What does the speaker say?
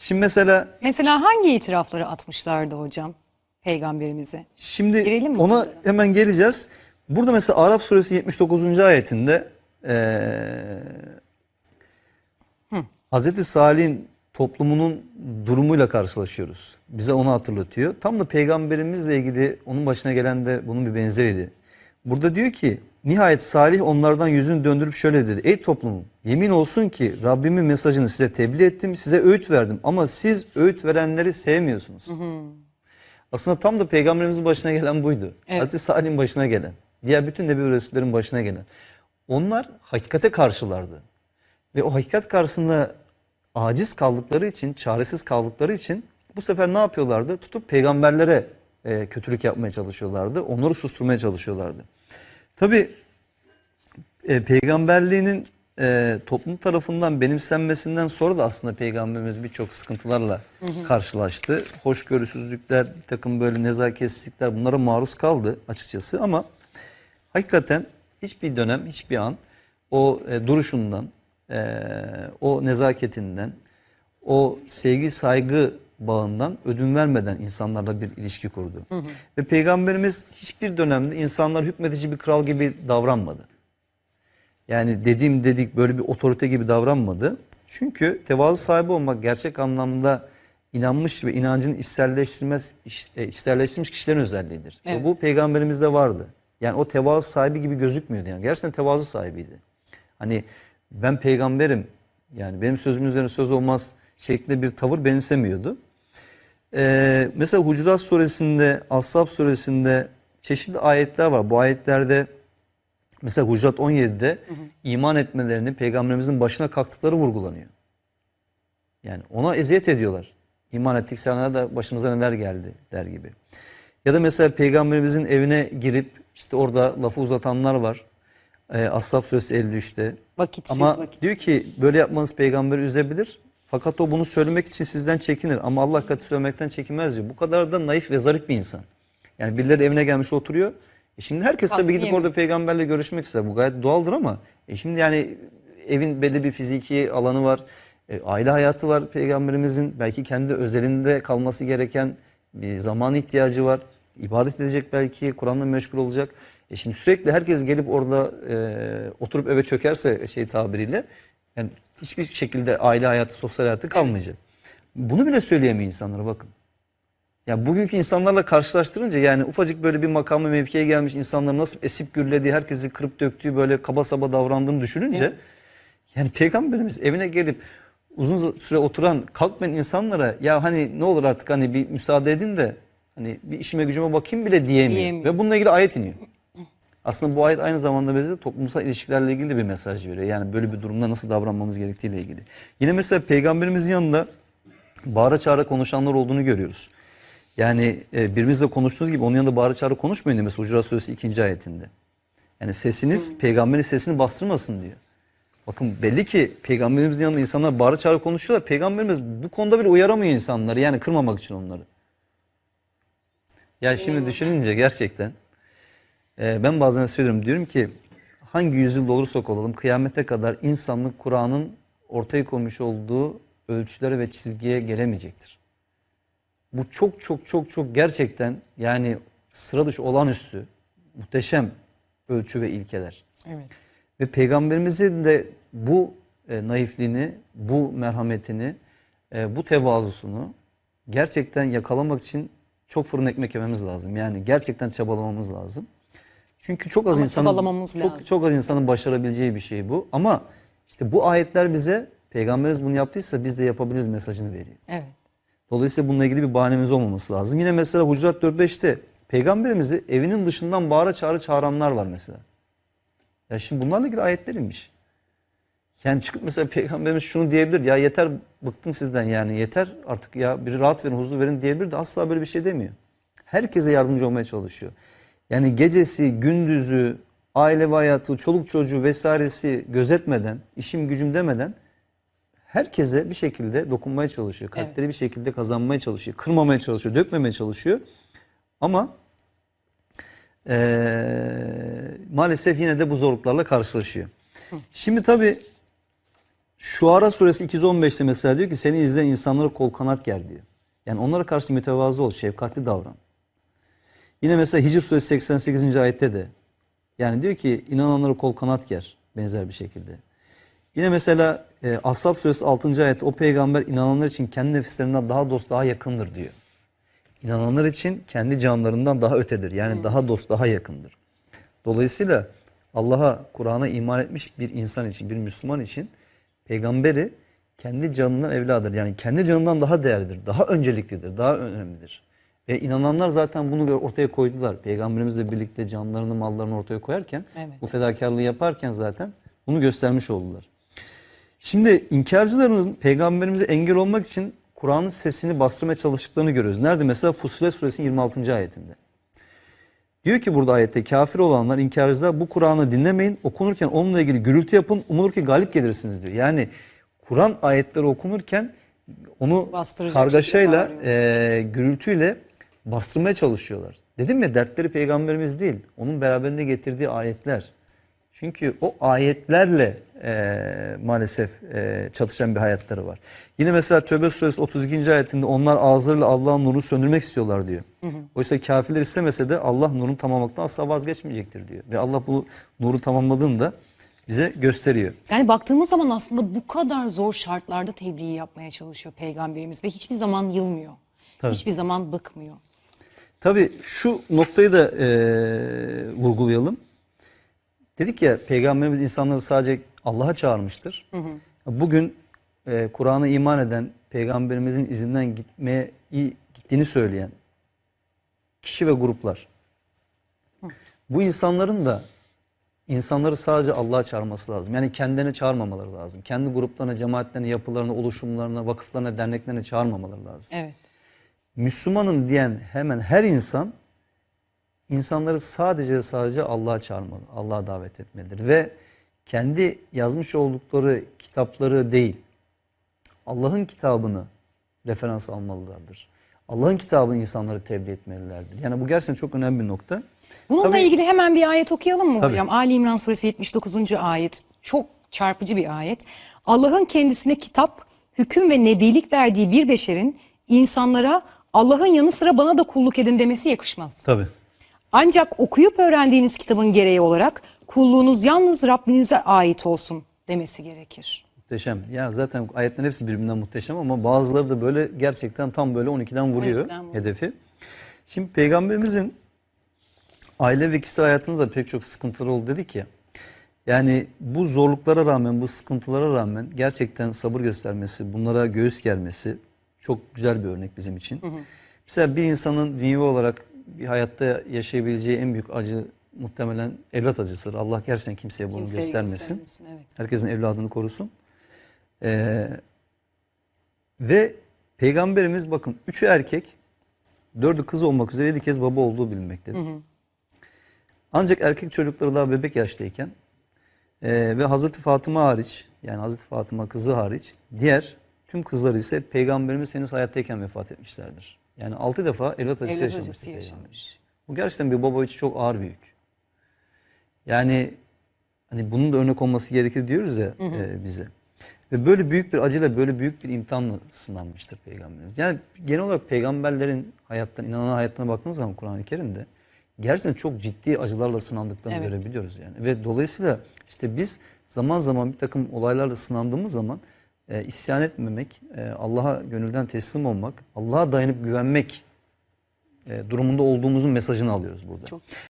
Şimdi mesela Mesela hangi itirafları atmışlardı hocam peygamberimize? Şimdi Girelim mi ona konuya? hemen geleceğiz. Burada mesela Araf suresi 79. ayetinde eee Hazreti Salih'in toplumunun durumuyla karşılaşıyoruz. Bize onu hatırlatıyor. Tam da peygamberimizle ilgili onun başına gelen de bunun bir benzeriydi. Burada diyor ki nihayet Salih onlardan yüzünü döndürüp şöyle dedi. Ey toplumum yemin olsun ki Rabbimin mesajını size tebliğ ettim, size öğüt verdim ama siz öğüt verenleri sevmiyorsunuz. Aslında tam da peygamberimizin başına gelen buydu. Evet. Hazreti Salih'in başına gelen. Diğer bütün nebi resullerin başına gelen. Onlar hakikate karşılardı. Ve o hakikat karşısında aciz kaldıkları için, çaresiz kaldıkları için bu sefer ne yapıyorlardı? Tutup peygamberlere e, kötülük yapmaya çalışıyorlardı. Onları susturmaya çalışıyorlardı. Tabii e, peygamberliğinin e, toplum tarafından benimsenmesinden sonra da aslında peygamberimiz birçok sıkıntılarla karşılaştı. Hoşgörüsüzlükler, bir takım böyle nezaketsizlikler bunlara maruz kaldı açıkçası ama hakikaten hiçbir dönem, hiçbir an o e, duruşundan, e, o nezaketinden, o sevgi saygı bağından ödün vermeden insanlarla bir ilişki kurdu. Ve peygamberimiz hiçbir dönemde insanlar hükmedici bir kral gibi davranmadı. Yani dediğim dedik böyle bir otorite gibi davranmadı. Çünkü tevazu sahibi olmak gerçek anlamda inanmış ve inancını içselleştirmez, iç- e, içselleştirmiş kişilerin özelliğidir. Ve Evet. bu peygamberimizde vardı. Yani o tevazu sahibi gibi gözükmüyordu. Yani gerçekten tevazu sahibiydi. Hani ben peygamberim yani benim sözümün üzerine söz olmaz şeklinde bir tavır benimsemiyordu. Ee, mesela Hucurat suresinde, Ashab suresinde çeşitli ayetler var. Bu ayetlerde mesela Hucurat 17'de iman etmelerini peygamberimizin başına kalktıkları vurgulanıyor. Yani ona eziyet ediyorlar. İman ettik sana da başımıza neler geldi der gibi. Ya da mesela peygamberimizin evine girip işte orada lafı uzatanlar var. Ee, Ashab suresi 53'te. Vakitsiz Ama vakit. diyor ki böyle yapmanız peygamberi üzebilir. Fakat o bunu söylemek için sizden çekinir. Ama Allah katı söylemekten çekinmez diyor. Bu kadar da naif ve zarif bir insan. Yani birileri evine gelmiş oturuyor. E şimdi herkes tabii gidip orada peygamberle görüşmek ister. Bu gayet doğaldır ama e şimdi yani evin belli bir fiziki alanı var. E, aile hayatı var peygamberimizin. Belki kendi özelinde kalması gereken bir zaman ihtiyacı var. İbadet edecek belki, Kur'an'la meşgul olacak. E şimdi sürekli herkes gelip orada e, oturup eve çökerse şey tabiriyle yani hiçbir şekilde aile hayatı, sosyal hayatı kalmayacak. Bunu bile söyleyemiyor insanlara bakın. Ya bugünkü insanlarla karşılaştırınca yani ufacık böyle bir makama mevkiye gelmiş insanların nasıl esip gürlediği, herkesi kırıp döktüğü böyle kaba saba davrandığını düşününce yani peygamberimiz evine gelip uzun süre oturan kalkmayan insanlara ya hani ne olur artık hani bir müsaade edin de hani bir işime gücüme bakayım bile diyemiyor. Diyemiyor. Ve bununla ilgili ayet iniyor. Aslında bu ayet aynı zamanda bize toplumsal ilişkilerle ilgili de bir mesaj veriyor. Yani böyle bir durumda nasıl davranmamız gerektiğiyle ilgili. Yine mesela peygamberimizin yanında bağıra çağıra konuşanlar olduğunu görüyoruz. Yani e, birbirinizle konuştuğunuz gibi onun yanında bağıra çağıra konuşmayın diyor mesela Hucurat Suresi 2. ayetinde. Yani sesiniz peygamberin sesini bastırmasın diyor. Bakın belli ki peygamberimizin yanında insanlar bağıra çağıra konuşuyorlar. Peygamberimiz bu konuda bile uyaramıyor insanları yani kırmamak için onları. Yani şimdi düşününce gerçekten e, ben bazen söylüyorum diyorum ki hangi yüzyılda olursak olalım kıyamete kadar insanlık Kur'an'ın ortaya koymuş olduğu ölçülere ve çizgiye gelemeyecektir. Bu çok çok çok çok gerçekten yani sıra dışı olağanüstü muhteşem ölçü ve ilkeler. Evet. Ve peygamberimizin de bu e, naifliğini, bu merhametini, e, bu tevazusunu gerçekten yakalamak için çok fırın ekmek yememiz lazım. Yani gerçekten çabalamamız lazım. Çünkü çok az Ama insanın çok lazım. çok az insanın başarabileceği bir şey bu. Ama işte bu ayetler bize peygamberimiz bunu yaptıysa biz de yapabiliriz mesajını veriyor. Evet. Dolayısıyla bununla ilgili bir bahanemiz olmaması lazım. Yine mesela Hucurat 4.5'te peygamberimizi evinin dışından bağıra çağrı çağıranlar var mesela. Ya şimdi bunlarla ilgili ayetler inmiş. Yani çıkıp mesela peygamberimiz şunu diyebilir. Ya yeter bıktım sizden yani yeter artık ya bir rahat verin huzur verin diyebilir de asla böyle bir şey demiyor. Herkese yardımcı olmaya çalışıyor. Yani gecesi, gündüzü, aile hayatı, çoluk çocuğu vesairesi gözetmeden, işim gücüm demeden herkese bir şekilde dokunmaya çalışıyor. Kalpleri bir şekilde kazanmaya çalışıyor. Kırmamaya çalışıyor, dökmemeye çalışıyor. Ama eee, maalesef yine de bu zorluklarla karşılaşıyor. Şimdi tabii Şuara suresi 215'te mesela diyor ki seni izleyen insanlara kol kanat ger diyor. Yani onlara karşı mütevazı ol, şefkatli davran. Yine mesela Hicr suresi 88. ayette de yani diyor ki inananlara kol kanat ger benzer bir şekilde. Yine mesela e, Ashab suresi 6. ayette o peygamber inananlar için kendi nefislerinden daha dost daha yakındır diyor. İnananlar için kendi canlarından daha ötedir. Yani daha dost daha yakındır. Dolayısıyla Allah'a, Kur'an'a iman etmiş bir insan için, bir Müslüman için peygamberi kendi canından evladır. Yani kendi canından daha değerlidir, daha önceliklidir, daha önemlidir. Ve inananlar zaten bunu ortaya koydular. Peygamberimizle birlikte canlarını, mallarını ortaya koyarken, Evet. bu fedakarlığı yaparken zaten bunu göstermiş oldular. Şimdi inkarcılarımızın peygamberimize engel olmak için Kur'an'ın sesini bastırmaya çalıştıklarını görüyoruz. Nerede? Mesela Fussilet suresinin 26. ayetinde. Diyor ki burada ayette kafir olanlar, inkarcılar bu Kur'an'ı dinlemeyin. Okunurken onunla ilgili gürültü yapın. Umulur ki galip gelirsiniz diyor. Yani Kur'an ayetleri okunurken onu kargaşayla, e, gürültüyle bastırmaya çalışıyorlar. Dedim ya dertleri peygamberimiz değil. Onun beraberinde getirdiği ayetler. Çünkü o ayetlerle e, maalesef e, çatışan bir hayatları var. Yine mesela Tövbe suresi 32. ayetinde onlar ağızlarıyla Allah'ın nurunu söndürmek istiyorlar diyor. Oysa kafirler istemese de Allah nurunu tamamlamaktan asla vazgeçmeyecektir diyor. Ve Allah bu nuru tamamladığında bize gösteriyor. Yani baktığımız zaman aslında bu kadar zor şartlarda tebliği yapmaya çalışıyor peygamberimiz ve hiçbir zaman yılmıyor. Tabii. Hiçbir zaman bıkmıyor. Tabii şu noktayı da e, vurgulayalım. Dedik ya peygamberimiz insanları sadece Allah'a çağırmıştır. Bugün e, Kur'an'a iman eden peygamberimizin izinden gitmeye gittiğini söyleyen kişi ve gruplar. Bu insanların da insanları sadece Allah'a çağırması lazım. Yani kendilerine çağırmamaları lazım. Kendi gruplarına, cemaatlerine, yapılarına, oluşumlarına, vakıflarına, derneklerine çağırmamaları lazım. Evet. Müslümanım diyen hemen her insan insanları sadece ve sadece Allah'a çağırmalı, Allah'a davet etmelidir. Ve kendi yazmış oldukları kitapları değil, Allah'ın kitabını referans almalılardır. Allah'ın kitabını insanlara tebliğ etmelilerdir. Yani bu gerçekten çok önemli bir nokta. Bununla Tabii- ilgili hemen bir ayet okuyalım mı Tabii. hocam? Ali İmran suresi 79. ayet. Çok çarpıcı bir ayet. Allah'ın kendisine kitap, hüküm ve nebilik verdiği bir beşerin insanlara Allah'ın yanı sıra bana da kulluk edin demesi yakışmaz. Tabii. Ancak okuyup öğrendiğiniz kitabın gereği olarak kulluğunuz yalnız Rabbinize ait olsun demesi gerekir. Muhteşem. Ya zaten ayetlerin hepsi birbirinden muhteşem ama bazıları da böyle gerçekten tam böyle 12'den vuruyor 12'den vuruyor. hedefi. Şimdi peygamberimizin aile ve kişisel hayatında da pek çok sıkıntıları oldu dedik ya. Yani bu zorluklara rağmen, bu sıkıntılara rağmen gerçekten sabır göstermesi, bunlara göğüs germesi çok güzel bir örnek bizim için. Mesela bir insanın dünyevi olarak bir hayatta yaşayabileceği en büyük acı muhtemelen evlat acısıdır. Allah gerçekten kimseye bunu Kimseye göstermesin. göstermesin, evet. Herkesin evladını korusun. Ee, ve peygamberimiz bakın üçü erkek, dördü kız olmak üzere yedi kez baba olduğu bilinmektedir. Ancak erkek çocukları daha bebek yaştayken e, ve Hazreti Fatıma hariç yani Hazreti Fatıma kızı hariç diğer tüm kızları ise peygamberimiz henüz hayattayken vefat etmişlerdir. Yani altı defa evlat acısı Evlat yaşamıştır acısı yaşamış. Bu gerçekten bir baba için çok ağır bir yük. Yani hani bunun da örnek olması gerekir diyoruz ya e, bize. Ve böyle büyük bir acıyla böyle büyük bir imtihanla sınanmıştır peygamberimiz. Yani genel olarak peygamberlerin hayattan, inanan hayatına baktığımız zaman Kur'an-ı Kerim'de gerçekten çok ciddi acılarla sınandıklarını Evet. görebiliyoruz yani. Ve dolayısıyla işte biz zaman zaman bir takım olaylarla sınandığımız zaman e, isyan etmemek, e, Allah'a gönülden teslim olmak, Allah'a dayanıp güvenmek e, durumunda olduğumuzun mesajını alıyoruz burada. Çok